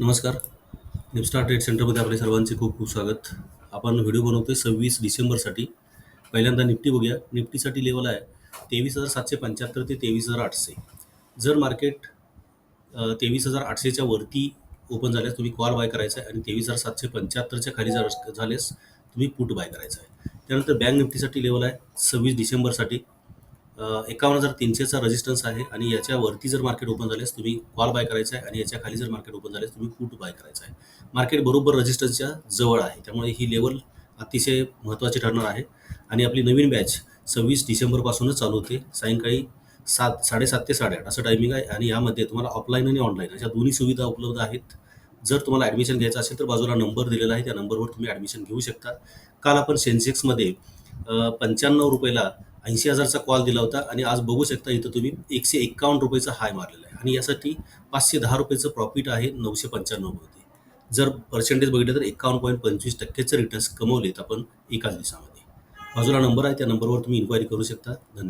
नमस्कार. निपस्टार ट्रेड सेंटरमध्ये आपले सर्वांचे खूप खूप स्वागत. आपण व्हिडिओ बनवतोय सव्वीस डिसेंबरसाठी. पहिल्यांदा निफ्टी बघूया. निफ्टीसाठी लेवल आहे तेवीस हजार सातशे पंच्याहत्तर ते तेवीस हजार आठशे. जर मार्केट तेवीस हजार आठशेच्या वरती ओपन झाल्यास तुम्ही कॉल बाय करायचा आहे आणि तेवीस हजार सातशे पंच्याहत्तरच्या खाली जर झाल्यास तुम्ही पुट बाय करायचा आहे त्यानंतर बँक निफ्टीसाठी लेवल आहे सव्वीस डिसेंबरसाठी. एकावन्न हजार तीनशेचा रेजिस्टन्स आहे आणि याच्यावरती जर मार्केट ओपन झाल्यास तुम्ही कॉल बाय करायचा आहे आणि याच्या खाली जर मार्केट ओपन झाल्यास तुम्ही पुट बाय करायचा आहे. मार्केट बरोबर रजिस्टन्सच्या जवळ आहे. त्यामुळे ही लेवल अतिशय महत्त्वाची ठरणार आहे. आणि आपली नवीन बॅच सव्वीस डिसेंबरपासूनच चालू होते. सायंकाळी सात साडेसात ते साडेआठ असं टायमिंग आहे. आणि यामध्ये तुम्हाला ऑफलाईन आणि ऑनलाईन अशा दोन्ही सुविधा उपलब्ध आहेत. जर तुम्हाला ॲडमिशन घ्यायचं असेल तर बाजूला नंबर दिलेला आहे. त्या नंबरवर तुम्ही ॲडमिशन घेऊ शकता. काल आपण सेन्सेक्समध्ये पंच्याण्णव रुपयाला ऐंशी हजारचा कॉल दिला होता आणि आज बघू शकता इथं तुम्ही एकशे एक्कावन्न रुपयेचा हाय मारलेला आहे. आणि यासाठी पाचशे दहा रुपयाचं प्रॉफिट आहे नऊशे पंच्याण्णवमध्ये जर पर्सेंटेज बघितलं तर एकावन्न पॉईंट पंचवीस टक्केचे रिटर्न्स कमवलेत आपण एकाच दिवसामध्ये. बाजूला नंबर आहे त्या नंबरवर तुम्ही इन्क्वायरी करू शकता. धन्यवाद.